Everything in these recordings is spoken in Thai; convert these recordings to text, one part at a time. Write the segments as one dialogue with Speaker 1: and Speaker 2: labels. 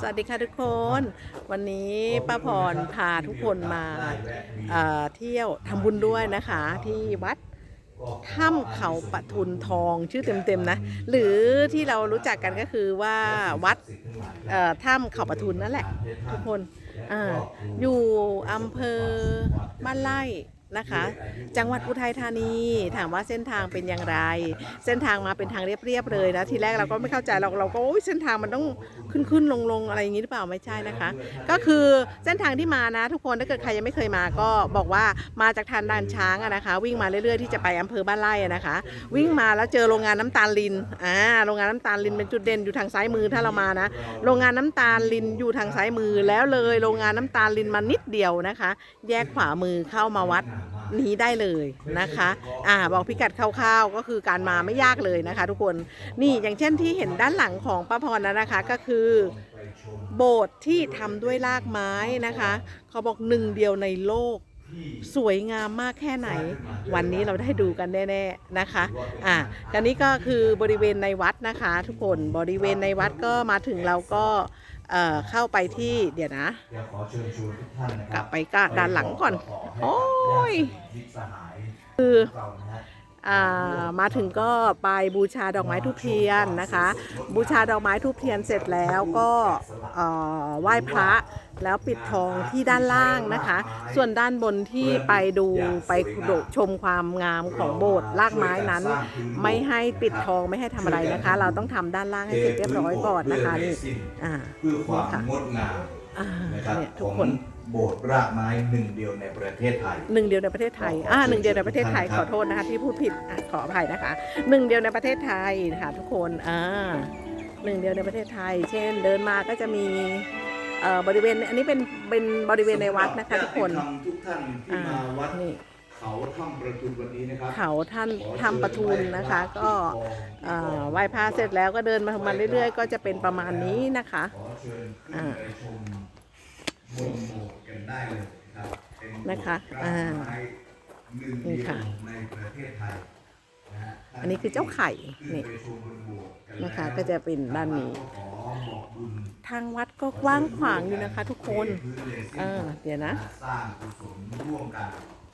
Speaker 1: สวัสดีค่ะทุกคน วันนี้ป้าพรพาทุกคนมาเที่ยวทำบุญด้วยนะคะ ที่วัดถ้ำเขาปะทุนทองชื่อเต็มๆนะ หรือที่เรารู้จักกันก็คือว่าวัดถ้ำเขาปะทุนนั่นแหละ ทุกคนออยู่อำเภอบ้านไร่ นะคะ จังหวัดอุทัยธานีถามว่าเส้นทางเป็นอย่างไร เส้นทางมาเป็นทางเรียบๆเลยนะทีแรกเราก็ไม่เข้าใจเราเราก็โอ้ยเส้นทางมันต้องขึ้นขึ้นลงลงอะไรอย่างนี้หรือเปล่าไม่ใช่นะคะ ก็คือเส้นทางที่มานะ ทุกคนถ้าเกิดใครยังไม่เคยมาก็บอกว่ามาจากทางด่านช้างนะคะ วิ่งมาเรื่อยๆที่จะไปอำเภอบ้านไร่นะคะ วิ่งมาแล้วเจอโรงงานน้ำตาลลินอ่าโรงงานน้ำตาลลินเป็นจุดเด่นอยู่ทางซ้ายมือถ้าเรามานะ โรงงานน้ำตาลลินอยู่ทางซ้ายมือแล้วเลยโรงงานน้ำตาลลินมานิดเดียวนะคะ แยกขวามือเข้ามาวัด นี้ได้เลยนะคะอ่าบอกพิกัดคร่าวๆก็คือการมาไม่ยากเลยนะคะ ทุกคนนี่อย่างเช่นที่เห็นด้านหลังของป้าพรนะนะคะก็คือโบสถ์ที่ทำด้วยรากไม้นะคะ เขาบอกหนึ่งเดียวในโลกสวยงามมากแค่ไหน วันนี้เราได้ดูกันแน่ๆนะคะอะกันนี้ก็คือบริเวณในวัดนะคะ ทุกคนบริเวณในวัดก็มาถึงเราก็ เอ่อเข้าไปที่เดี๋ยวนะ
Speaker 2: ขอเชิญชวนทุกท่านนะค
Speaker 1: กลับไปก้าด้านหลังก่อน โอ้ย คือ
Speaker 2: เรานะฮะ
Speaker 1: อ่ามาถึงก็ไปบูชาดอกไม้ทูบเทียนนะคะ บูชาดอกไม้ทูบเทียนเสร็จแล้วก็เอ่อไหว้พระแล้วปิดทองที่ด้านล่างนะคะ ส่วนด้านบนที่ไปดูไปดูชมความงามของโบสถ์รากไม้นั้น ไม่ให้ปิดทองไม่ให้ทำอะไรนะคะ เราต้องทำด้านล่างให้เสร็จเรียบร้อยก่อนนะคะนี่อ่า
Speaker 2: เพื่อความ
Speaker 1: ค่ะ
Speaker 2: งดงาม
Speaker 1: อ่า
Speaker 2: นะครับ
Speaker 1: เนี่ย
Speaker 2: ข
Speaker 1: ทุก
Speaker 2: อง
Speaker 1: คน
Speaker 2: โบสถ์รากไม้หนึ่งเดียวในประเทศไทย
Speaker 1: หนึ่งเดียวในประเทศไทย อ่าหนึ่งเดียวในประเทศไทย ขอโทษนะคะที่พูดผิดอะขออภัยนะคะ หนึ่งเดียวในประเทศไทยค่ะทุกคน อ่า หนึ่งเดียวในประเทศไทย เช่น เดินมาก็จะมี เอ่อ บริเวณ อันนี้เป็น เป็นบริเวณในวัดนะคะทุกคน
Speaker 2: อยากให้ทำทุกท่านที่
Speaker 1: อ่า
Speaker 2: มาวัด
Speaker 1: นี่
Speaker 2: เขาถ้ำประทุนวันนี้นะครับ
Speaker 1: เขาท่านทำประทุนนะคะ ก็เอ่อไหว้พระเสร็จแล้วก็เดินมามาเรื่อยๆ ก็จะเป็นประมาณนี้นะคะ
Speaker 2: ขอเชิญขึ้น
Speaker 1: อ่า
Speaker 2: ไปชมบนโบสถ์ กันได้เลยครับเป็นโบสถ์
Speaker 1: นะคะ
Speaker 2: ราก
Speaker 1: อ่า
Speaker 2: ไม้หนึ่ง
Speaker 1: นี่
Speaker 2: เดีย
Speaker 1: ค่ะ
Speaker 2: วในประเทศไทยนะฮะ
Speaker 1: อันนี้คือเจ้าไข่
Speaker 2: ขึ้น
Speaker 1: นี่
Speaker 2: ไปชมบนโบสถ์กั
Speaker 1: นะคะ
Speaker 2: แล้ว
Speaker 1: ก็จะเป็นด้านนี้
Speaker 2: ขอบอกบุญ
Speaker 1: ทางวัดก็กว้างขวางอยู่นะคะทุกคนอ่าเดี๋ยวนะ
Speaker 2: สร้างกุศลร่วมกัน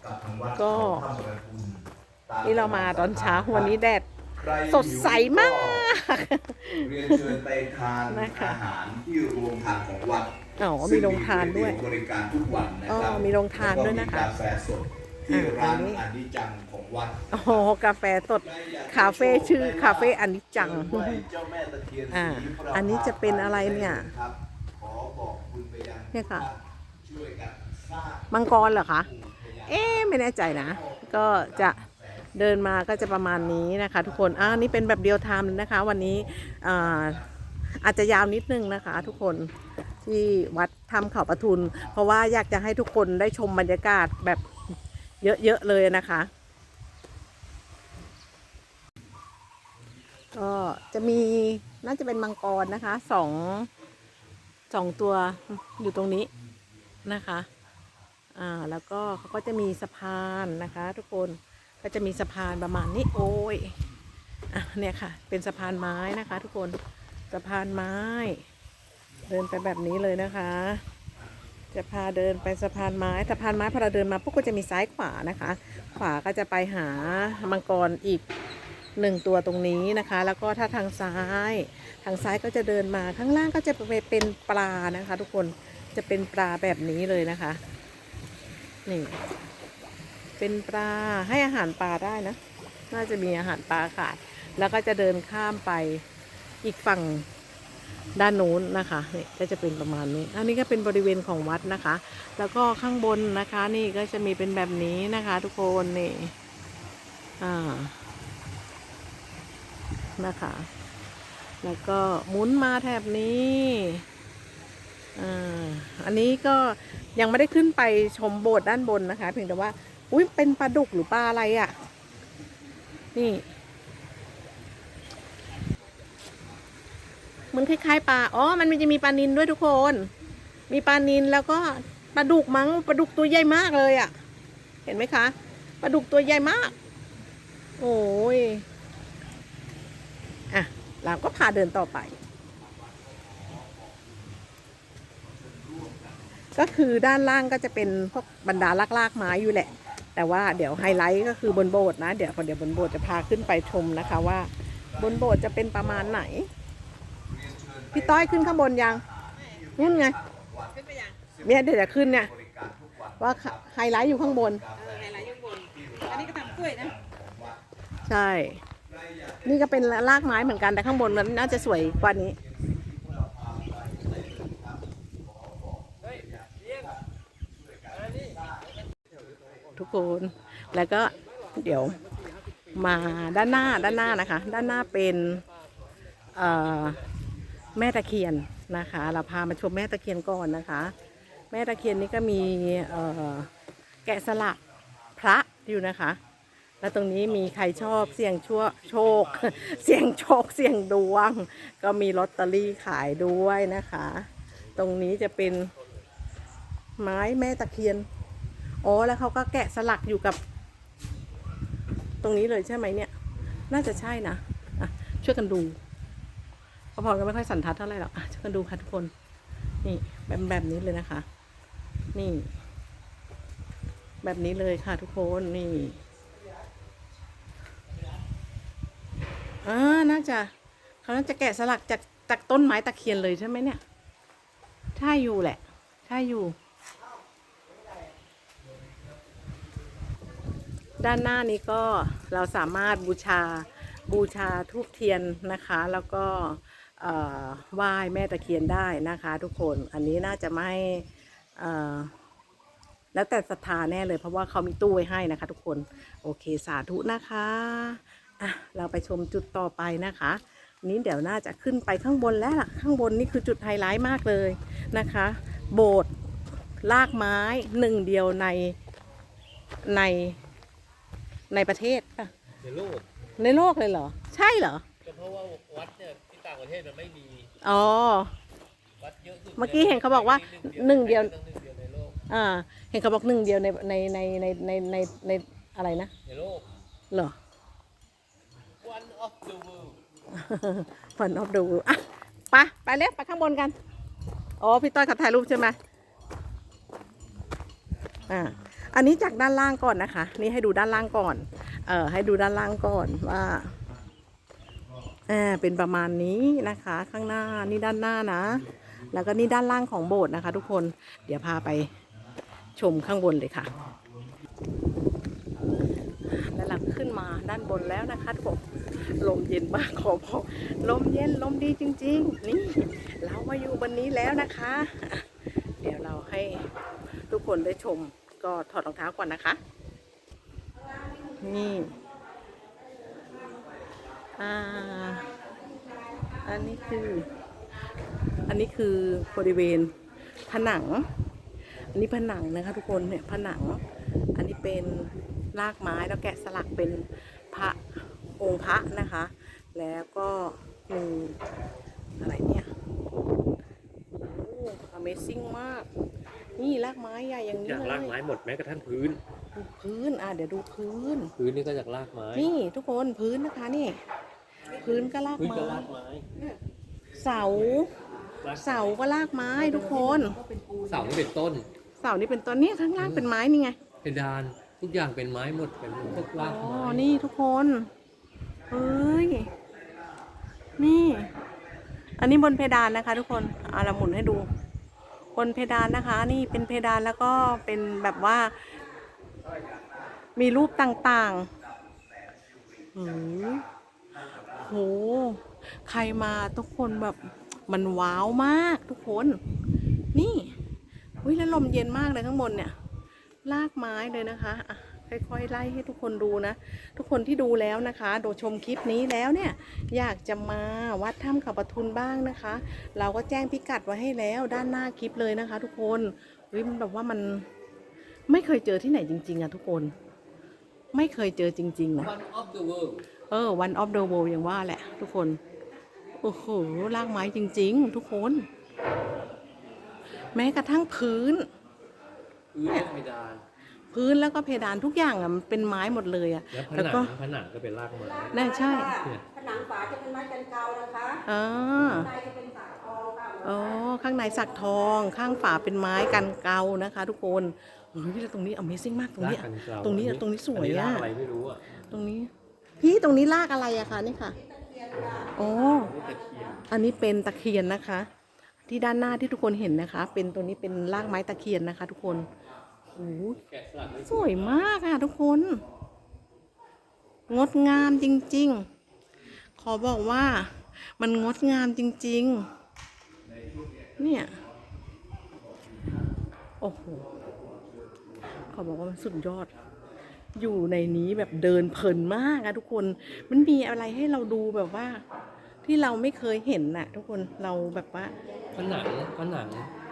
Speaker 2: กับทางวัด
Speaker 1: ก็
Speaker 2: เขาถ้ำประทุนต
Speaker 1: นี่เรามาตอนเช้าวันนี้แดด
Speaker 2: ใคร
Speaker 1: สดใสมาก
Speaker 2: เรียนเชิญไปทาน
Speaker 1: นะคะ
Speaker 2: อาหารที่โรงทานของวัด
Speaker 1: อ๋อมีโรงทานด้วย
Speaker 2: ซึ่งมีบริการทุกวันนะครับ
Speaker 1: อ๋อมีโรงทานด้วยนะคะ
Speaker 2: แล้วก็มีกาแฟสดที่
Speaker 1: อ่า
Speaker 2: ร้าน
Speaker 1: อันนี้
Speaker 2: อนิจังของวัด
Speaker 1: โอ้โหกาแฟสดคาเฟ่ชื่อคาเฟ่อันนี้จัง
Speaker 2: เชิญไหว้เจ้าแม่ตะเคียน
Speaker 1: อ่า
Speaker 2: ศรีประ
Speaker 1: อันนี้จะเป็นอะไรเนี่ย
Speaker 2: ครับขอบอกบุญไปยัง
Speaker 1: เนี่ยค่ะ
Speaker 2: ช่วยกันสร้าง
Speaker 1: มังกรเหรอคะเอ๊ะไม่แน่ใจนะ ก็จะเดินมาก็จะประมาณนี้นะคะ ทุกคนอ่านี่เป็นแบบเดียวไทม์เลยนะคะ วันนี้อ่าอาจจะยาวนิดนึงนะคะ ทุกคน ที่วัดถ้ำเขาปะทุน เพราะว่าอยากจะให้ทุกคนได้ชมบรรยากาศแบบเยอะๆเลยนะคะ ก็จะมีน่าจะเป็นมังกรนะคะสองสองตัวอยู่ตรงนี้นะคะอ่าแล้วก็เขาก็จะมีสะพานนะคะ ทุกคนก็จะมีสะพานประมาณนี้โอ้ยอะเนี่ยค่ะ เป็นสะพานไม้นะคะ ทุกคนสะพานไม้ เดินไปแบบนี้เลยนะคะ จะพาเดินไปสะพานไม้สะพานไม้พอเราเดินมาปุ๊บก็จะมีซ้ายขวานะคะ ขวาก็จะไปหามังกรอีกหนึ่งตัวตรงนี้นะคะ แล้วก็ถ้าทางซ้ายทางซ้ายก็จะเดินมาข้างล่างก็จะไปเป็นปลานะคะ ทุกคนจะเป็นปลาแบบนี้เลยนะคะนี่เป็นปลาให้อาหารปลาได้นะ น่าจะมีอาหารปลาขายแล้วก็จะเดินข้ามไปอีกฝั่ง ด้านนู้นนะคะนี่ก็จะเป็นประมาณนี้ อันนี้ก็เป็นบริเวณของวัดนะคะ แล้วก็ข้างบนนะคะนี่ก็จะมีเป็นแบบนี้นะคะ ทุกคนนี่อ่านะคะ แล้วก็หมุนมาแถบนี้อ่าอันนี้ก็ยังไม่ได้ขึ้นไปชมโบสถ์ด้านบนนะคะ เพียงแต่ว่าอุ้ยเป็นปลาดุกหรือปลาอะไรอะ่ะ นี่ เห มือนคล้ายๆปลา อ๋อ มันจะมีปลานินด้วยทุกคน มีปลานินแล้วก็ปลาดุกมั้งปลาดุกตัวใหญ่มากเลยอะ่ะ เห็นไหมคะ ปลาดุกตัวใหญ่มาก โอ้ย อะ เราก็พาเดินต่อไป ก็คือด้านล่างก็จะเป็นพวกบรรดาลากๆไม้อยู่แหละ แต่ว่าเดี๋ยวไฮไลท์ก็คือบนโบสถ์นะ เดี๋ยวเดี๋ยวบนโบสถ์จะพาขึ้นไปชมนะคะว่า บนโบสถ์จะเป็นประมาณไหน พี่ต้อยขึ้นข้างบนยังนู่นไง
Speaker 3: ขึ้นไปยัง
Speaker 1: เนี่ยเดี๋ยวจะขึ้นเนี่ยว่าไฮไลท์อยู่ข้างบน
Speaker 3: เออไฮไลท์ยังบน อันนี้ก็ทำกล้วยนะ
Speaker 1: ใช่ นี่ก็เป็นรากไม้เหมือนกันแต่ข้างบนมันน่าจะสวยกว่านี้ทุกคนแล้วก็เดี๋ยวมาด้านหน้าด้านหน้านะคะ ด้านหน้าเป็นเอ่อ แม่ตะเคียนนะคะ เราพามาชมแม่ตะเคียนก่อนนะคะ แม่ตะเคียนนี่ก็มีแกะสลักพระอยู่นะคะ แล้วตรงนี้มีใครชอบเสี่ยงชั่วโชค เสี่ยงโชคเสี่ยงดวง ก็มีลอตเตอรี่ขายด้วยนะคะ ตรงนี้จะเป็นไม้แม่ตะเคียนอ๋อแล้วเขาก็แกะสลักอยู่กับ ตรงนี้เลยใช่ไหมเนี่ย น่าจะใช่นะะช่วยกันดู พอพรก็ไม่ค่อยสันทัดเท่าไหร่หรอกอะช่วยกันดูค่ะทุกคน นี่แบบแบบนี้เลยนะคะ นี่ แบบนี้เลยค่ะทุกคนนี่อ่าน่าจะเขาน่าจะแกะสลักจากจากต้นไม้ตะเคียนเลยใช่ไหมเนี่ยใช่อยู่แหละใช่อยู่ ด้านหน้านี้ก็เราสามารถบูชาบูชาทูบเทียนนะคะ แล้วก็ ไหว้แม่ตะเคียนได้นะคะทุกคนอันนี้น่าจะไม่เอ่อแล้วแต่ศรัทธาแน่เลยเพราะว่าเขามีตู้ไว้ให้นะคะ ทุกคนโอเคสาธุนะคะอะเราไปชมจุดต่อไปนะคะนี้เดี๋ยวน่าจะขึ้นไปข้างบนแล้วล่ะข้างบนนี่คือจุดไฮไลท์มากเลยนะคะ โบสถ์ลากไม้หนึ่งเดียวในในในประเทศป่ะ
Speaker 4: ในโลก
Speaker 1: ในโลกเลยเหรอ ใช่เหรอ
Speaker 4: ก็เพราะว่าวัดเนี่ยที่ต่าง ประเทศมันไม่มี
Speaker 1: อ๋อ
Speaker 4: วัดเยอะสุด
Speaker 1: เมื่อกี้เห็นเขาบอกว่าหนึ่งเดียว
Speaker 4: หนึ่งเดียวในโลก
Speaker 1: อ่า เห็นเขาบอกหนึ่งเดียวในในในในในในในอะไรนะ
Speaker 4: ในโลก
Speaker 1: เหรอ
Speaker 4: one of the world
Speaker 1: ฝันออฟดูอะไปไปเร็วไปข้างบนกัน อ๋อ พี่ต้อยขับถ่ายรูปใช่ไหมอ่า อันนี้จากด้านล่างก่อนนะคะ นี่ให้ดูด้านล่างก่อน เอ่อ ให้ดูด้านล่างก่อนว่า อ่าเป็นประมาณนี้นะคะ ข้างหน้านี่ด้านหน้านะ แล้วก็นี่ด้านล่างของโบสถ์นะคะ ทุกคนเดี๋ยวพาไปชมข้างบนเลยค่ะแล้วเราขึ้นมาด้านบนแล้วนะคะทุกคนลมเย็นมากขอบอกลมเย็นลมดีจริง ๆ นี่เรามาอยู่บนนี้แล้วนะคะอะเดี๋ยวเราให้ทุกคนได้ชมก็ถอดรองเท้าก่อนนะคะ นี่ อ่า อันนี้คือ อันนี้คือบริเวณผนัง อันนี้ผนังนะคะทุกคนเนี่ยผนัง อันนี้เป็นรากไม้แล้วแกะสลักเป็นพระองค์พระนะคะ แล้วก็มีอะไรเนี่ยโอ้ Amazing มาก นี่รากไม้ใหญ่อย่างนี้
Speaker 4: จาก
Speaker 1: เลย
Speaker 4: รากไม้หมดแม้กระทั่งพื้น
Speaker 1: ดูพื้น อะเดี๋ยวดูพื้น
Speaker 4: พื้นนี่ก็จากรากไม้
Speaker 1: นี่ทุกคนพื้นนะคะนี่ พื้นก็ลาก
Speaker 4: พื้น
Speaker 1: ไม้
Speaker 4: ก็รากไม้
Speaker 1: เสา
Speaker 4: ราก
Speaker 1: เสาก็ลากไม้ทุกคน
Speaker 4: เสานี่เป็นต้น
Speaker 1: เสานี่เป็นต้นเนี่ยข้างล่างเป็นไม้นี่ไง
Speaker 4: เพดานทุกอย่างเป็นไม้หมดเป็นพวกราก
Speaker 1: อ๋อ
Speaker 4: ไม้
Speaker 1: นี่ทุกคนเอ้ย นี่ อันนี้บนเพดานนะคะ ทุกคนเอาละหมุนให้ดู บนเพดานนะคะ นี่เป็นเพดานแล้วก็เป็นแบบว่า มีรูปต่างๆหือ โห ใครมาทุกคนแบบมันว้าวมากทุกคน นี่อุ้ยแล้วลมเย็นมากเลยข้างบนเนี่ย ลากไม้เลยนะคะอะค่อยๆไล่ให้ทุกคนดูนะ ทุกคนที่ดูแล้วนะคะโดชมคลิปนี้แล้วเนี่ย อยากจะมาวัดถ้ำเขาปะทุนบ้างนะคะ เราก็แจ้งพิกัดไว้ให้แล้วด้านหน้าคลิปเลยนะคะ ทุกคนเฮ้ยมันแบบว่ามันไม่เคยเจอที่ไหนจริง ๆอะทุกคน ไม่เคยเจอจริงๆนะ
Speaker 4: วัน of the world
Speaker 1: เออ one of the world อย่างว่าแหละ ทุกคน โอ้โหลากไม้จริง ๆ ทุกคน แม้กระทั่งพื้น
Speaker 4: พื้นและเพดาน
Speaker 1: พื้นแล้วก็เพดานทุกอย่างอะมันเป็นไม้หมดเลยอะ
Speaker 4: แล้วผ
Speaker 1: แล้ว
Speaker 4: นั
Speaker 1: ก็
Speaker 4: งผนังก็เป็นรากไม้
Speaker 1: น่าใช่
Speaker 4: เนี่ย
Speaker 3: ผนังฝาจะเป็นไม้กันเกานะคะ
Speaker 1: อ่า
Speaker 3: ในจะเป็นฝาทองค่ะ
Speaker 1: อ๋อข้างในสักทอง ข้างฝาเป็นไม้กันเกานะคะ ทุกคนเฮ้ยแล้วตรงนี้ Amazing มากตรง
Speaker 4: ลาก
Speaker 1: นี้
Speaker 4: กันเกลา
Speaker 1: ตรงนี้ตรงนี้สวย
Speaker 4: นนี้ลา
Speaker 1: อะ
Speaker 4: กอะไรไม่รู้อะ
Speaker 1: ตรงนี้ พี่ตรงนี้ลากอะไรอะคะนี่ค่ะอ๋อ
Speaker 4: ตะเคียน
Speaker 1: อันนี้เป็นตะเคียนนะคะ ที่ด้านหน้าที่ทุกคนเห็นนะคะ เป็นตัวนี้เป็นรากไม้ตะเคียนนะคะ ทุกคนโอ้โห
Speaker 4: สลักไม่
Speaker 1: สวยมากอะทุกคน งดงามจริง ๆ ขอบอกว่ามันงดงามจริง ๆ เนี่ย โอ้โห ขอบอกว่ามันสุดยอด อยู่ในนี้แบบเดินเพลินมากอะทุกคน มันมีอะไรให้เราดูแบบว่า ที่เราไม่เคยเห็นน่ะ ทุกคนเราแบบว่า
Speaker 4: ผนังผนัง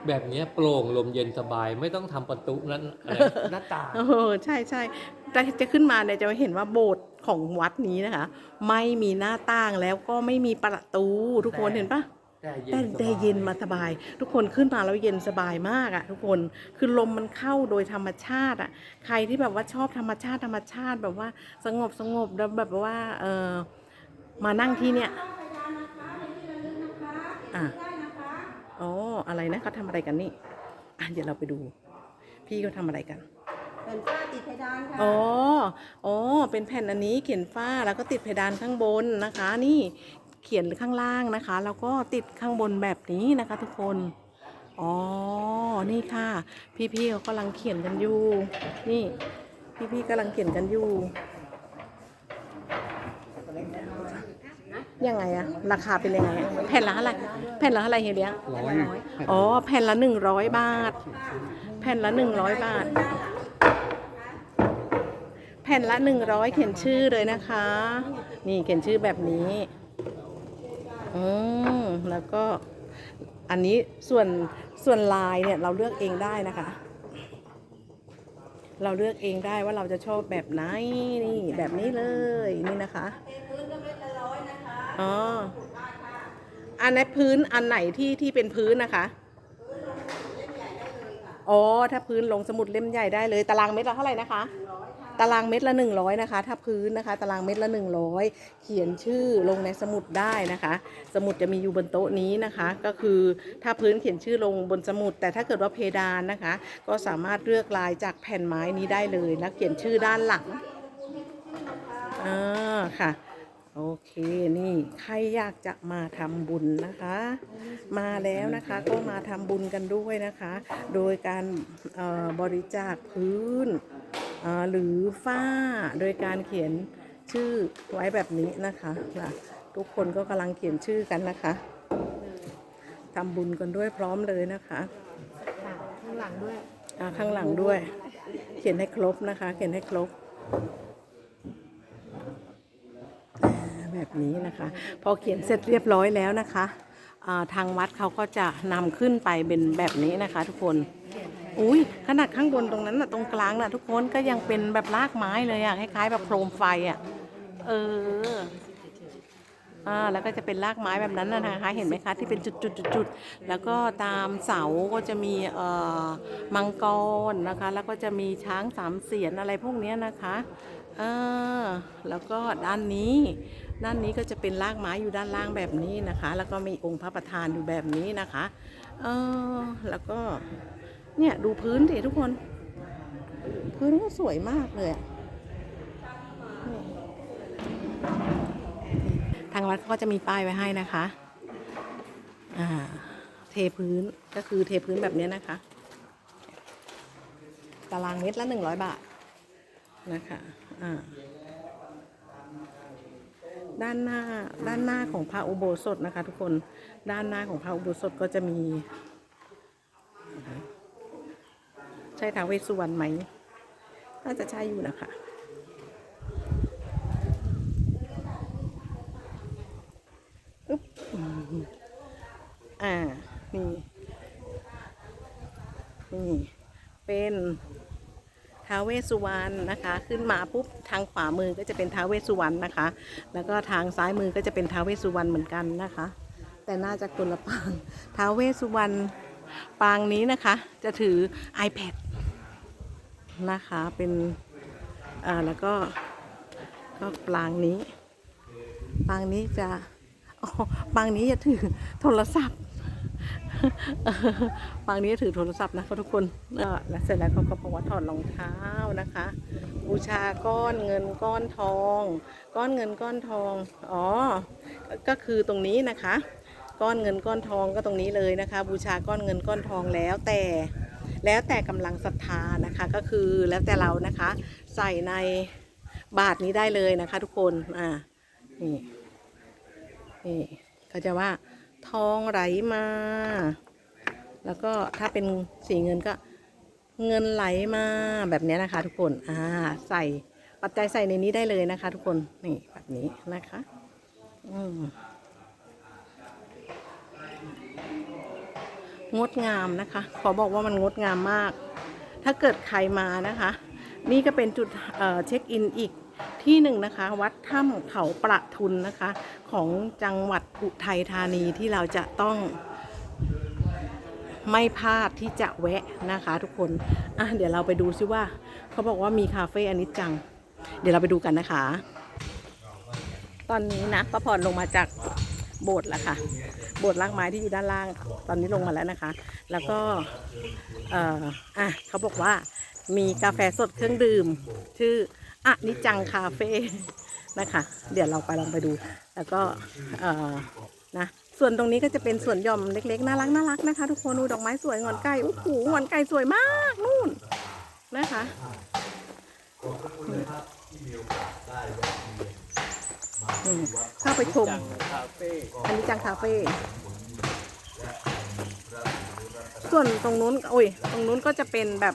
Speaker 4: แบบเนี้ยโปร่งลมเย็นสบายไม่ต้องทำประตูนั้นอะไรหน้าต่าง
Speaker 1: เออใช่ใช่แต่จะขึ้นมาเนี่ยจะเห็นว่าโบสถ์ของวัดนี้นะคะ ไม่มีหน้าต่างแล้วก็ไม่มีประตูทุกคน
Speaker 4: แต่
Speaker 1: เห็นปะ
Speaker 4: แต่เย็
Speaker 1: แต่
Speaker 4: นส
Speaker 1: แต่
Speaker 4: บาย
Speaker 1: เย็นมาสบาย ทุกคนขึ้นมาแล้วเย็นสบายมากอะทุกคนคือลมมันเข้าโดยธรรมชาติอะใครที่แบบว่าชอบธรรมชาติธรรมชาติแบบว่าสงบสงบแล้วแบบว่าเออมานั่งที่เนี่ยอะอ๋ออะไรนะเขาทำอะไรกันนี่อะเดี๋ยวเราไปดู พี่เขาทำอะไรกัน
Speaker 3: เป็นฝ้าติดเพดานค่ะ
Speaker 1: อ๋อ อ๋อ เป็นแผ่นอันนี้เขียนฝ้าแล้วก็ติดเพดานข้างบนนะคะ นี่ เขียนข้างล่างนะคะ แล้วก็ติดข้างบนแบบนี้นะคะทุกคน อ๋อ นี่ค่ะ พี่ๆเขากำลังเขียนกันอยู่ นี่ พี่ๆกำลังเขียนกันอยู่ ยังไงอะราคาเป็นยังไงอะแผ่นละเท่าไหร่แผ่นละเท่าไหร่เฮียเลี้ยง
Speaker 2: ร้อย
Speaker 1: อ๋อ แผ่นละหนึ่งร้อยบาท แผ่นละหนึ่งร้อยบาท แผ่นละหนึ่งร้อยเขียนชื่อเลยนะคะ นี่เขียนชื่อแบบนี้ อืมแล้วก็อันนี้ส่วนส่วนลายเนี่ยเราเลือกเองได้นะคะ เราเลือกเองได้ว่าเราจะชอบแบบไหนนี่แบบนี้เลยนี่นะคะอ๋ออันนี้พื้นอันไหนที่ที่เป็นพื้นนะคะอ๋อถ้าพื้นลงสมุดเล่มใหญ่ได้เลย ตารางเมตรละเท่าไหร่นะคะ ตารางเม็ดละหนึ่งร้อยนะคะ ถ้าพื้นนะคะ ตารางเม็ดละหนึ่งร้อยเขียนชื่อลงในสมุดได้นะคะ สมุดจะมีอยู่บนโต๊ะนี้นะคะ ก็คือถ้าพื้นเขียนชื่อลงบนสมุด แต่ถ้าเกิดว่าเพดานนะคะ ก็สามารถเลือกลายจากแผ่นไม้นี้ได้เลยแล้วเขียนชื่อด้านหลังอ่าค่ะ โอเคนี่ใครอยากจะมาทำบุญนะคะ มาแล้วนะคะก็มาทำบุญกันด้วยนะคะ โดยการเอ่อบริจาคพื้นเอ่อหรือฝ้า โดยการเขียนชื่อไว้แบบนี้นะคะนะทุกคนก็กำลังเขียนชื่อกันนะคะทำบุญกันด้วยพร้อมเลยนะคะ
Speaker 3: ข้างหลังด้วย
Speaker 1: อ่าข้างหลังด้วย เขียนให้ครบนะคะ เขียนให้ครบอ่า แบบนี้นะคะ พอเขียนเสร็จเรียบร้อยแล้วนะคะทางวัดเขาก็จะนำขึ้นไปเป็นแบบนี้นะคะ ทุกคน อุ้ยขนาดข้างบนตรงนั้นนะตรงกลางนะทุกคนก็ยังเป็นแบบรากไม้เลยอะคล้ายๆแบบโคมไฟอะเอออ่าแล้วก็จะเป็นรากไม้แบบนั้นนะคะ เห็นไหมคะที่เป็นจุดๆๆแล้วก็ตามเสาก็จะมีเอ่อมังกรนะคะ แล้วก็จะมีช้างสามเสียนอะไรพวกนี้นะคะอ่าแล้วก็ด้านนี้ ด้านนี้ก็จะเป็นรากไม้อยู่ด้านล่างแบบนี้นะคะ แล้วก็มีองค์พระประธานอยู่แบบนี้นะคะเออแล้วก็เนี่ยดูพื้นดิทุกคน พื้นก็สวยมากเลยทางวัดเขาก็จะมีป้ายไว้ให้นะคะอ่าเทพื้นก็คือเทพื้นแบบนี้นะคะ ตารางเมตรละหนึ่งร้อยบาทนะคะอ่า ด้านหน้าด้านหน้าของพระอุโบสถนะคะ ทุกคนด้านหน้าของพระอุโบสถก็จะมี ใช่ท้าวเวสสุวรรณไหมน่าจะใช่อยู่นะคะอึ๊บอ่านี่นี่เป็น ท้าวเวสสุวรรณนะคะ ขึ้นมาปุ๊บทางขวามือก็จะเป็นท้าวเวสสุวรรณนะคะ แล้วก็ทางซ้ายมือก็จะเป็นท้าวเวสสุวรรณเหมือนกันนะคะ แต่น่าจะคนละปางท้าวเวสสุวรรณปางนี้นะคะ จะถือ iPad นะคะเป็นอ่าแล้วก็ก็ปางนี้ ปางนี้จะอ๋อบางนี้จะถือโทรศัพท์ ฝั่งนี้ถือโทรศัพท์นะคะทุกคนแล้วเสร็จแล้วเขาก็บอกว่าถอดรองเท้านะคะ บูชาก้อนเงินก้อนทอง ก้อนเงินก้อนทอง อ๋อ ก็คือตรงนี้นะคะ ก้อนเงินก้อนทองก็ตรงนี้เลยนะคะ บูชาก้อนเงินก้อนทองแล้วแต่ แล้วแต่กำลังศรัทธานะคะ ก็คือแล้วแต่เรานะคะ ใส่ในบาทนี้ได้เลยนะคะ ทุกคน อ่า นี่ นี่เขาจะว่า ทองไหลมา แล้วก็ถ้าเป็นสีเงินก็เงินไหลมาแบบนี้นะคะ ทุกคนอ่าใส่ปัจจัยใส่ในนี้ได้เลยนะคะ ทุกคนนี่แบบนี้นะคะอืมงดงามนะคะ ขอบอกว่ามันงดงามมาก ถ้าเกิดใครมานะคะ นี่ก็เป็นจุดเเช็คอินอีก ที่หนึ่งนะคะ วัดถ้ำเขาประทุนนะคะ ของจังหวัดอุทัยธานีที่เราจะต้องไม่พลาดที่จะแวะนะคะ ทุกคน อะเดี๋ยวเราไปดูซิว่า เขาบอกว่ามีคาเฟ่อันนี้จัง เดี๋ยวเราไปดูกันนะคะ ตอนนี้นะป้าพรลงมาจากโบสถ์แล้วค่ะ โบสถ์รากไม้ที่อยู่ด้านล่าง ตอนนี้ลงมาแล้วนะคะ แล้วก็เอ่ออะเขาบอกว่ามีกาแฟสดเครื่องดื่ม ชื่อ อะนิจังคาเฟ่นะคะ เดี๋ยวเราไปลองไปดู แล้วก็เอ่อนะส่วนตรงนี้ก็จะเป็นส่วนหย่อมเล็กๆน่ารักน่ารักนะคะ ทุกคนดูดอกไม้สวยงอนไก่โอ้โหงอนไก่สวยมากนู่นนะคะเข้าไปชมอันนี้จังคาเฟ่ส่วนตรงนู้นโอ้ยตรงนู้นก็จะเป็นแบบ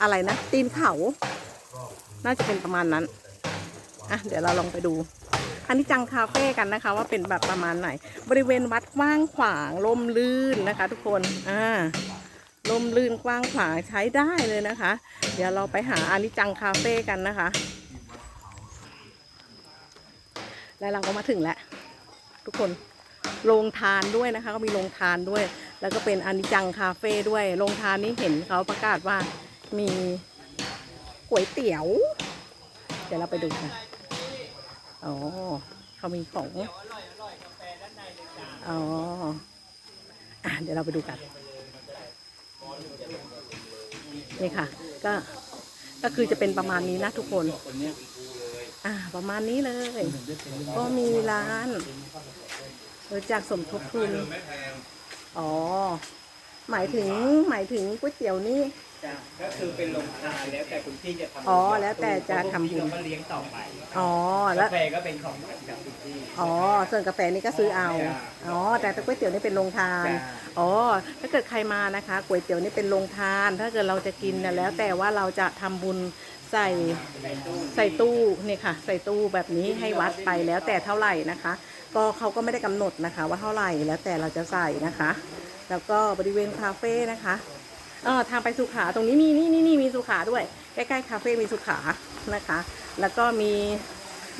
Speaker 1: อะไรนะตีนเขา น่าจะเป็นประมาณนั้นอะเดี๋ยวเราลองไปดูอันนี้จังคาเฟ่กันนะคะ ว่าเป็นแบบประมาณไหน บริเวณวัดกว้างขวางลมลื่นนะคะ ทุกคนอ่าลมลื่นกว้างขวางใช้ได้เลยนะคะ เดี๋ยวเราไปหาอานิจังคาเฟ่กันนะคะ แล้วเราก็มาถึงแล้วทุกคนโรงทานด้วยนะคะ ก็มีโรงทานด้วย แล้วก็เป็นอานิจังคาเฟ่ด้วยโรงทานนี้เห็นเขาประกาศว่ามีก๋วยเตี๋ยว เดี๋ยวเราไปดูกันอ๋อเขามีของอ๋ออะเดี๋ยวเราไปดูกันนี่ค่ะ ก็ก็คือจะเป็นประมาณนี้นะทุกคนอ่าประมาณนี้เลย ก็มีร้านบริจาคสมทบทุน อ๋อ หมายถึงหมายถึงก๋วยเตี๋ยวนี่
Speaker 5: จ้ะก็คือเป็นโรงทานแล้วแต่คุณพี่จะทำ
Speaker 1: อ๋อแล้วแต่จะทำบุญ
Speaker 5: เราก็เลี้ยงต่อไป
Speaker 1: อ๋อแล้
Speaker 5: กาวแฟก็เป็นของกับคุณพี่
Speaker 1: อ๋อส่วนกาแฟนี่ก็ซื้อเอา
Speaker 5: จ้ะ
Speaker 1: อ๋อแต่ก๋วยเตี๋ยวนี่เป็นโรงทาน
Speaker 5: จ้ะ
Speaker 1: อ๋อ ถ้าเกิดใครมานะคะก๋วยเตี๋ยวนี่เป็นโรงทาน ถ้าเกิดเราจะกินเนี่ยแล้วแต่ว่าเราจะทำบุญใส่ใส่ตู้นี่ค่ะ ใส่ตู้แบบนี้ให้วัดไปแล้วแต่เท่าไหร่นะคะ ก็เขาก็ไม่ได้กำหนดนะคะ ว่าเท่าไหร่แล้วแต่เราจะใส่นะคะ แล้วก็บริเวณคาเฟ่นะคะ เออทางไปสุขาตรงนี้มีนี่นี่นี่มีสุขาด้วย ใกล้ๆคาเฟ่มีสุขานะคะ แล้วก็มี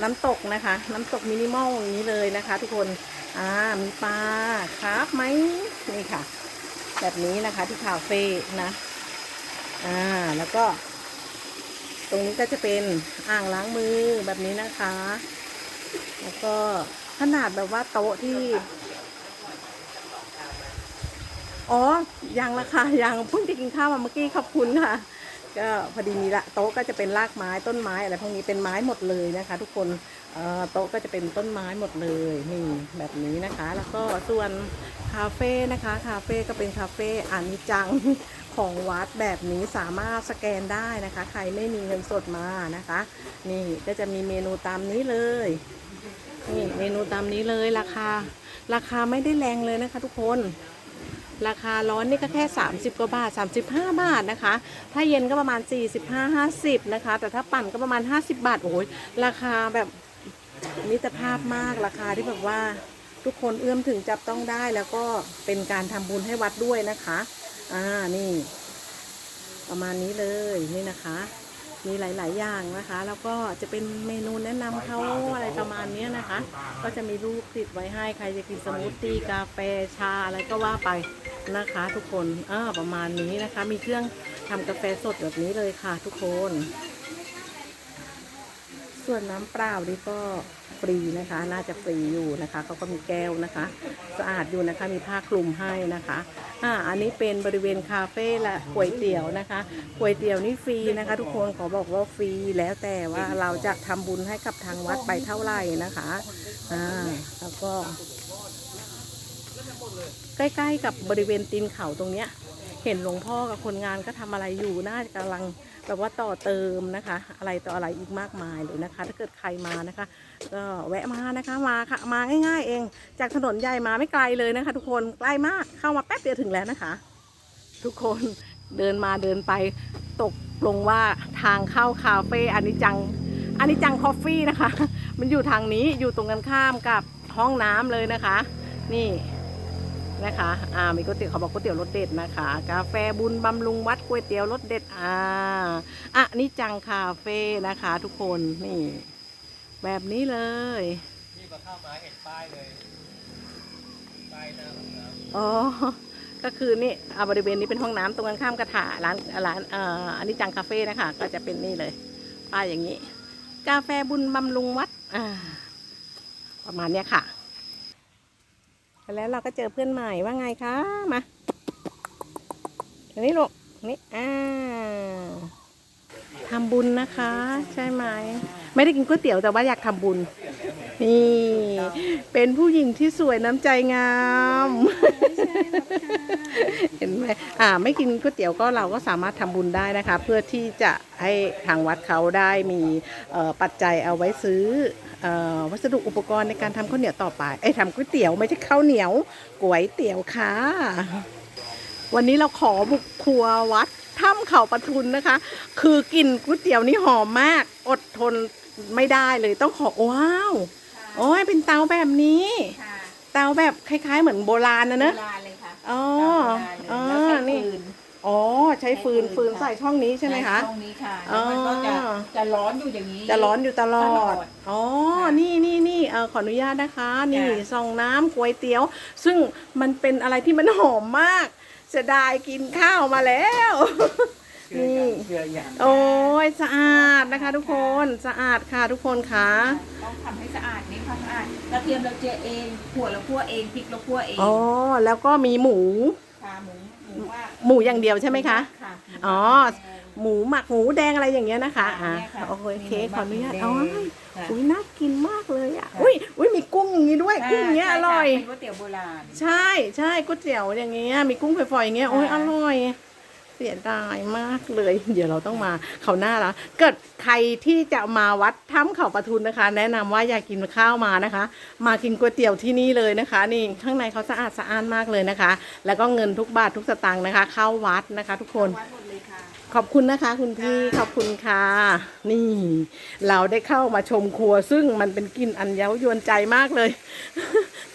Speaker 1: น้ำตกนะคะ น้ำตกมินิมอลอย่างนี้เลยนะคะ ทุกคนอ่ามีปลาครับไหมนี่ค่ะ แบบนี้นะคะที่คาเฟ่นะอ่าแล้วก็ ตรงนี้ก็จะเป็นอ่างล้างมือแบบนี้นะคะ แล้วก็ขนาดแบบว่าโต๊ะที่ อ๋อ ยังละค่ะ ยังเพิ่งจะกินข้าวมาเมื่อกี้ขอบคุณค่ะ ก็พอดีมีละโต๊ะก็จะเป็นรากไม้ต้นไม้อะไรพวกนี้เป็นไม้หมดเลยนะคะ ทุกคนโต๊ะก็จะเป็นต้นไม้หมดเลยนี่แบบนี้นะคะ แล้วก็ส่วนคาเฟ่นะคะ คาเฟ่ก็เป็นคาเฟ่อานิจังของวัดแบบนี้สามารถสแกนได้นะคะ ใครไม่มีเงินสดมานะคะ นี่ก็จะมีเมนูตามนี้เลยนี่เมนูตามนี้เลยราคา ราคาไม่ได้แรงเลยนะคะ ทุกคน ราคาร้อนนี่ก็แค่ 30 กว่าบาท 35 บาทนะคะ ถ้าเย็นก็ประมาณ 45 50 นะคะ แต่ถ้าปั่นก็ประมาณ 50 บาท โอ้ยราคาแบบมิตรภาพมาก ราคาที่แบบว่าทุกคนเอื้อมถึงจับต้องได้ แล้วก็เป็นการทำบุญให้วัดด้วยนะคะ อ่า นี่ ประมาณนี้เลย นี่นะคะ มีหลาย ๆ อย่างนะคะ แล้วก็จะเป็นเมนูแนะนำเขาอะไรประมาณเนี้ยนะคะ ก็จะมีรูปติดไว้ให้ใครจะกินสมูทตี้กาแฟชาอะไรก็ว่าไปนะคะ ทุกคนอ่าประมาณนี้นะคะ มีเครื่องทำกาแฟสดแบบนี้เลยค่ะ ทุกคน สส่วนน้ำเปล่านี่ก็ฟรีนะคะ น่าจะฟรีอยู่นะคะเขาก็มีแก้วนะคะ สะอาดอยู่นะคะมีผ้าคลุมให้นะคะอ่าอันนี้เป็นบริเวณคาเฟ่และก๋วยเตี๋ยวนะคะก๋วยเตี๋ยวนี่ฟรีนะคะ ทุกคนขอบอกว่าฟรีแล้วแต่ว่าเราจะทำบุญให้กับทางวัดไปเท่าไหร่นะคะอ่าแล้วก็ ใกล้ๆกับบริเวณตีนเขาตรงเนี้ย เห็นหลวงพ่อกับคนงานก็ทำอะไรอยู่น่าจะกำลังแบบว่าต่อเติมนะคะ อะไรต่ออะไรอีกมากมายเลยนะคะ ถ้าเกิดใครมานะคะ ก็แวะมานะคะมาค่ะมาง่าย ๆ เอง จากถนนใหญ่มาไม่ไกลเลยนะคะ ทุกคนใกล้มากเข้ามาแป๊บเดียวถึงแล้วนะคะ ทุกคนเดินมาเดินไปตกลงว่าทางเข้าคาเฟ่อันนี้จังอันนี้จังคอฟฟี่นะคะ มันอยู่ทางนี้อยู่ตรงกันข้ามกับห้องน้ำเลยนะคะ นี่ นะคะอ่ามีก๋วยเตี๋ยวเขาบอกก๋วยเตี๋ยวรสเด็ดนะคะ กาแฟบุญบำรุงวัดก๋วยเตี๋ยวรสเด็ดอ่าอะนี่จังคาเฟ่นะคะ ทุกคนนี่ แบบนี้เลย
Speaker 4: นี่มาเข้ามาเห็นป้ายเลยป้ายหน้าห้องน้
Speaker 1: อ๋อก็คือนี่อ่าบริเวณนี้เป็นห้องน้ำตรงกันข้ามกระถาร้านร้านเอ่ออันนี้จังคาเฟ่นะคะ ก็จะเป็นนี่เลยป้ายอย่างนี้ กาแฟบุญบำรุงวัดอ่าประมาณเนี้ยค่ะ แล้วเราก็เจอเพื่อนใหม่ว่าไงคะมาอันนี้ลูกนี่อ่าทำบุญนะคะ ใช่ไหม ไม่ได้กินก๋วยเตี๋ยวแต่ว่าอยากทำบุญ นี่ เป็นผู้หญิงที่สวยน้ำใจงาม เห็นไหมอ่า ไม่กินก๋วยเตี๋ยวก็เราก็สามารถทำบุญได้นะคะ เพื่อที่จะให้ทางวัดเขาได้มีเอ่อปัจจัยเอาไว้ซื้อเอ่อวัสดุอุปกรณ์ในการทำข้าวเหนียวต่อไปไอ้ยทำก๋วยเตี๋ยวไม่ใช่ข้าวเหนียวก๋วยเตี๋ยวค่ะ วันนี้เราขอบุกครัววัดถ้ำเขาปะทุนนะคะ คือกลิ่นก๋วยเตี๋ยวนี่หอมมาก อดทน ไม่ได้เลยต้องขอว้าว โอ้ยเป็นเตาแบบนี้
Speaker 3: ค่ะ
Speaker 1: เตาแบบคล้ายๆ เหมือนโบราณนะเนอะ
Speaker 3: โบราณเลยค่ะ
Speaker 1: อ๋อ
Speaker 3: เตา
Speaker 1: อ๋อ
Speaker 3: โบราณเลยแล้วใช้
Speaker 1: นี่
Speaker 3: ฟืน
Speaker 1: อ๋อใช้ฟืน
Speaker 3: ใช้ฟื
Speaker 1: ฟืน
Speaker 3: นค่ะ
Speaker 1: ใส่ช่องนี้ใช่ไหมคะ
Speaker 3: ช่องนี้ค่ะแล้วมันก็จะ
Speaker 1: อ๋อ
Speaker 3: จะร้อนอยู่อย่างนี้
Speaker 1: จะร้อนอยู่ตลอ
Speaker 3: ตลอ
Speaker 1: ด
Speaker 3: ด
Speaker 1: อ๋อ
Speaker 3: ค่ะ
Speaker 1: นี่นี่นี่เออขออนุญาตนะคะ นี่
Speaker 3: ค่ะ
Speaker 1: ซองน้ำก๋วยเตี๋ยว ซึ่งมันเป็นอะไรที่มันหอมมากเสียดายกินข้าวมาแล้วำ นี่
Speaker 5: เชื่ออย่าง
Speaker 1: โอ้ยสะอาดนะคะ ทุกคนสะอาดค่ะทุกคนค่ะ
Speaker 3: ต้องทำให้สะอาดนี่ความสะอาดกระเทียมเราเจียเองขั่วเราคั่วเองพริกเราคั่วเอง
Speaker 1: อ๋อแล้วก็มีหมู
Speaker 3: ค่ะหมูหมูว่า
Speaker 1: หมูอย่างเดียวใช่ไหมคะ
Speaker 3: ค่ะ
Speaker 1: อ๋อ หมูหมักหมูแดงอะไรอย่างเงี้ยนะคะอะ
Speaker 3: เนี่ยค่ะ
Speaker 1: โอเคขออนุญาต
Speaker 3: มีห
Speaker 1: อ๋อ
Speaker 3: มูหมักหมูแดงค่ะ
Speaker 1: อุ้ยน่ากินมากเลยอะ
Speaker 3: ค่ะ
Speaker 1: อุ้ยอุ้ยมีกุ้งอย่างงี้ด้วยกุ้งอย่างเงี้ยอร่อย
Speaker 3: เป็นก๋วยเตี๋ยวโบราณ
Speaker 1: ใช่ใช่ก๋วยเตี๋ยวอย่างเงี้ยมีกุ้งฝอยๆอย่างเงี้ยโอ้ยอ
Speaker 3: ค่ะ
Speaker 1: ร่อย เสียดายมากเลย เดี๋ยวเราต้องมาเขาวหน้าละเกิดใครที่จะมาวัดถ้ำเขาปะทุนนะคะ แนะนำว่าอยากกินข้าวมานะคะ มากินก๋วยเตี๋ยวที่นี่เลยนะคะ นี่ข้างในเขาสะอาดสะอ้านมากเลยนะคะ แล้วก็เงินทุกบาททุกสตางค์นะคะ เข้าวัดนะคะ ทุกคน
Speaker 3: วัดหมดเลยค่ะ
Speaker 1: ขอบคุณนะคะคุณพี่ขอบคุณค่ะ นี่ เราได้เข้ามาชมครัว ซึ่งมันเป็นกลิ่นอันเย้ายวนใจมากเลย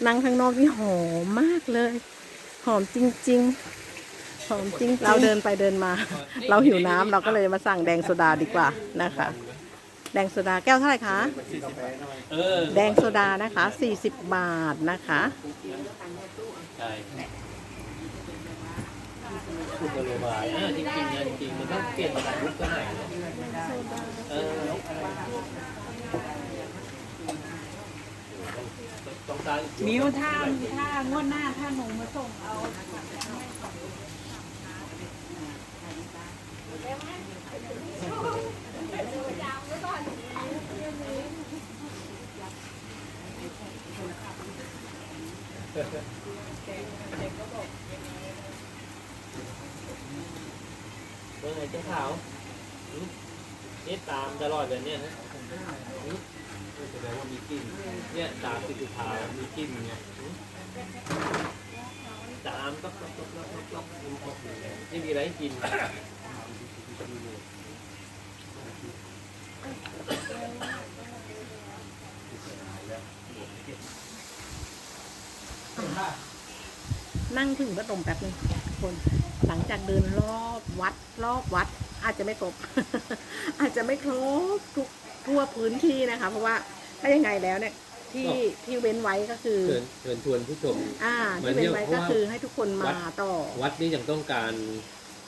Speaker 1: นั่งข้างนอกนี่หอมมากเลย หอมจริงๆหอ มจริงๆเราเดินไปเดินมา เราหิวน้ำเราก็เลยมาสั่งแดงโซดาดีกว่านะคะ แดงโซดาแก้วเท่าไหร่คะ
Speaker 4: เออ
Speaker 1: แดงโซดานะคะ 40 บาทนะคะ
Speaker 4: ใช่พูดกันเลยว่าเออจริงๆนะจริงๆมันต้องเปลี่ยนมาจากยุคสมัยนะเออต้องการอีก
Speaker 3: มิวถ้าถ้างวดหน้าถ้าหนูมาส่งเอา
Speaker 4: เมื่อไงเจ้าขาวอืมนี่ตามตลอดเลยเนี่ยนะอืมแสดงว่ามีกลิ่นเนี่ยตามติดเท้ามีกลิ่นไงอืมตามก็ก็ก็ก็ก็ก็ไม่มีอะไรให้กิน
Speaker 1: นั่งถึงก็ตมแป๊บนึงคน หลังจากเดินรอบวัด รอบวัด อาจจะไม่ครบ อาจจะไม่ครบทุกทั่วพื้นที่นะคะ เพราะว่าถ้ายังไงแล้วเนี่ย ที่ที่เว้นไว้ก็คือ
Speaker 4: เชิญเชิญชวนผู้ชม
Speaker 1: อ่า
Speaker 4: เหมือ
Speaker 1: ที่
Speaker 4: น
Speaker 1: เว้นไว้
Speaker 4: เนี่ย
Speaker 1: ก็คือให้ทุกคนมา
Speaker 4: วัด
Speaker 1: ต่อ
Speaker 4: วัดนี้ยังต้องการ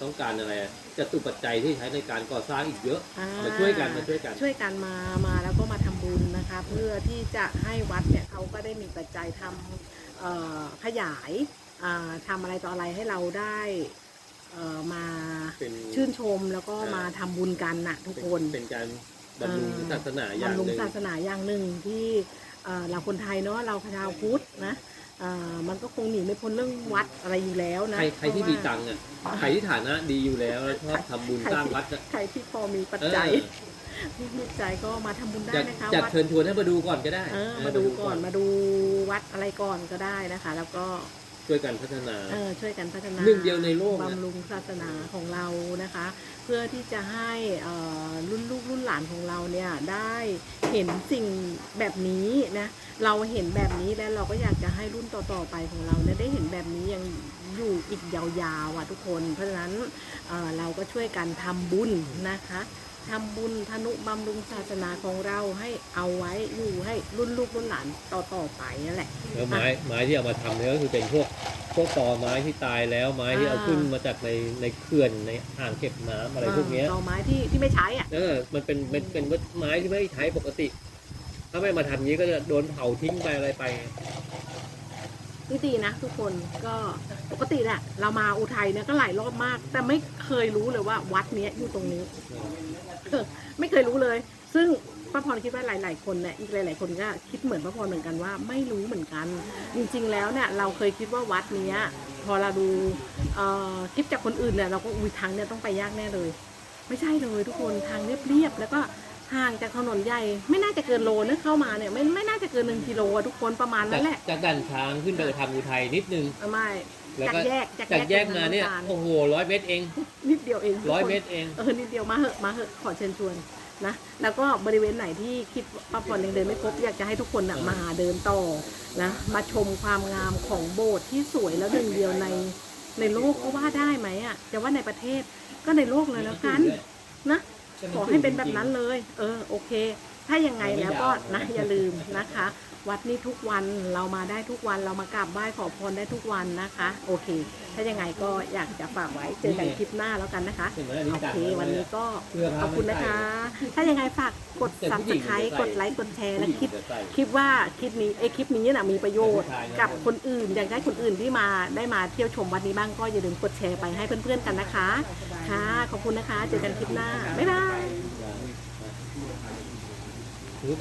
Speaker 4: ต้องการอะไรอะจตุปัจจัยที่ใช้ในการก่อสร้างอีกเยอะ
Speaker 1: อ่า
Speaker 4: มาช่วยกันมาช่วยกัน
Speaker 1: ช่วยกันมามาแล้วก็มาทำบุญนะคะ เพื่อที่จะให้วัดเนี่ยเขาก็ได้มีปัจจัยทำเอ่อขยายอ่าทำอะไรต่ออะไรให้เราได้เอ่อมา
Speaker 4: เป็น
Speaker 1: ชื่นชมแล้วก็
Speaker 4: อ่าม
Speaker 1: มาทำบุญกันน่ะทุกคน
Speaker 4: เป็นการบำรุงศาสนาอย่าง
Speaker 1: บำรุง
Speaker 4: หนึ่ง
Speaker 1: ศาสนาอย่างหนึ่งที่เอ่อเราคนไทยเนาะเราชาวพุทธนะเอ่อมันก็คงหนีไม่พ้นเรื่องวัดอะไรอยู่แล้วนะ
Speaker 4: ใครใครที่
Speaker 1: เพาะ
Speaker 4: มี
Speaker 1: ว่า
Speaker 4: ตังค์อะใครที่ฐานะดีอยู่แล้วแล้วชอบทำบุญสร้างวัดอะ
Speaker 1: ใครที่พอมีปัจ
Speaker 4: เออ
Speaker 1: จัยมีปัจจัยก็มาทำบุญได้
Speaker 4: จะ
Speaker 1: นะคะ
Speaker 4: จะ
Speaker 1: วัด
Speaker 4: เชิญชวนให้มาดูก่อนก็ได้
Speaker 1: เออ
Speaker 4: เออ
Speaker 1: มาดูก่อนมาดูวัดอะไรก่อนก็ได้นะคะ แล้วก็
Speaker 4: ช่วยกันพัฒนา
Speaker 1: เออช่วยกันพัฒนา
Speaker 4: หนึ่งเดียวในโลกนะ
Speaker 1: บำรุงศาสนาของเรานะคะ เพื่อที่จะให้เอ่อรุ่นลูกรุ่นหลานของเราเนี่ยได้เห็นสิ่งแบบนี้นะเราเห็นแบบนี้แล้วเราก็อยากจะให้รุ่นต่อๆไปของเราเนี่ยได้เห็นแบบนี้ยังอยู่อีกยาวๆอะทุกคน เพราะฉะนั้นเอ่อเราก็ช่วยกันทำบุญนะคะ ทำบุญทนุบำรุงศาสนาของเราให้เอาไว้อยู่ให้รุ่นลูกรุ่นหลานต่อๆไปนั่นแหละ
Speaker 4: แล้วไม้ไม้ที่เอามาทำเนี่ยก็คือเป็นพวกพวกตอไม้ที่ตายแล้วไม้ที่เอา
Speaker 1: อ่า
Speaker 4: ขึ้นมาจากในในเขื่อนในอ่างเก็บน้ำอะไรพวกเนี้ย
Speaker 1: เต่อไม้ที่ที่ไม่ใช้อะ
Speaker 4: เออมันเป็นเป็นเป็นไม้ที่ไม่ได้ใช้ปกติ ถ้าไม่มาทำอย่างนี้ก็จะโดนเผาทิ้งไปอะไรไป
Speaker 1: นี่ดีนะทุกคนก็ปกติแหละเรามาอุทัยเนี่ยก็หลายรอบมาก แต่ไม่เคยรู้เลยว่าวัดเนี้ยอยู่ตรงนี้ไม่เคยรู้เลย ซึ่งป้าพรคิดว่าหลาย ๆ คนเนี่ยอีกหลาย ๆ คนก็คิดเหมือนป้าพรเหมือนกันว่าไม่รู้เหมือนกัน จริง ๆ แล้วเนี่ยเราเคยคิดว่าวัดเนี้ย พอเราดูเอ่อคลิปจากคนอื่นเนี่ยเราก็อุ้ยทางเนี่ยต้องไปยากแน่เลย ไม่ใช่เลยทุกคนทางเรียบๆแล้วก็ ห่างจากถนนใหญ่ ไม่น่าจะเกินโลนะเข้ามาเนี่ยไม่ไม่น่าจะเกินหนึ่งกิโลอะทุกคนประมาณ
Speaker 4: จา
Speaker 1: นั้
Speaker 4: ก
Speaker 1: นแหละ
Speaker 4: จากด่านช้างขึ้นไปทางอุทัยนิดนึง
Speaker 1: เออไม่
Speaker 4: แล้ว
Speaker 1: จาก
Speaker 4: ก็
Speaker 1: แยก
Speaker 4: จากแยกมาเนี่ย
Speaker 1: ไปทง
Speaker 4: โอ้โหร้อยเมตรเอง
Speaker 1: นิดเดียวเองทุก
Speaker 4: ร้อย
Speaker 1: คน
Speaker 4: เมตรเอง
Speaker 1: เออนิดเดียวมาเหอะมาเหอะขอเชิญชวนนะ แล้วก็บริเวณไหนที่คิดว่าป้าพรยังเดินไม่ครบอยากจะให้ทุกคนนะ
Speaker 4: เออ
Speaker 1: มาเดินต่อนะ มาชมความงามของโบสถ์ที่สวยแล้วหนึ่งเดียวในในโลกก็ว่าได้ไหมอะแต่ว่าในประเทศก็ในโลกเลยแล้วกันนะ ขอให้เป็นแบบนั้นเลย เออโอเค ถ้ายังไงแล้วก็นะอย่าลืมนะคะ วัดนี้ทุกวันเรามาได้ทุกวันเรามากราบไหว้ขอพรได้ทุกวันนะคะ โอเค ถ้ายังไงก็อยากจะฝากไว้เจอกันคลิปหน้าแล้วกันนะคะ
Speaker 4: เห็นไหมอันนี้
Speaker 1: โอ
Speaker 4: ดัง
Speaker 1: เค
Speaker 4: แล้ว
Speaker 1: วัน
Speaker 4: เนี่
Speaker 1: นี้
Speaker 4: ย
Speaker 1: ก็
Speaker 4: เสื้อผ้า
Speaker 1: ขอบคุณนะคะ ถ้ายังไงฝากกด
Speaker 4: แต่ผู้หญิง
Speaker 1: subscribe
Speaker 4: จะใส่
Speaker 1: กดไลค์กดแชร์และ
Speaker 4: ผู้ห
Speaker 1: คลิ
Speaker 4: ญิ
Speaker 1: ป
Speaker 4: งจะใส่
Speaker 1: คลิปว่าคลิปนี้ไอยคลิปนี้นะมีประโยชน์
Speaker 4: แต่ผู้ชายนะ
Speaker 1: กับคนอื่นอยากให้คนอื่นที่มาได้มาเที่ยวชมวัดนี้บ้างก็อย่าลืมกดแชร์ไปให้เพื่อนๆกันนะคะค่ะขอบคุณนะคะ เจอกันคลิปหน้าบ๊ายบาย
Speaker 4: คือ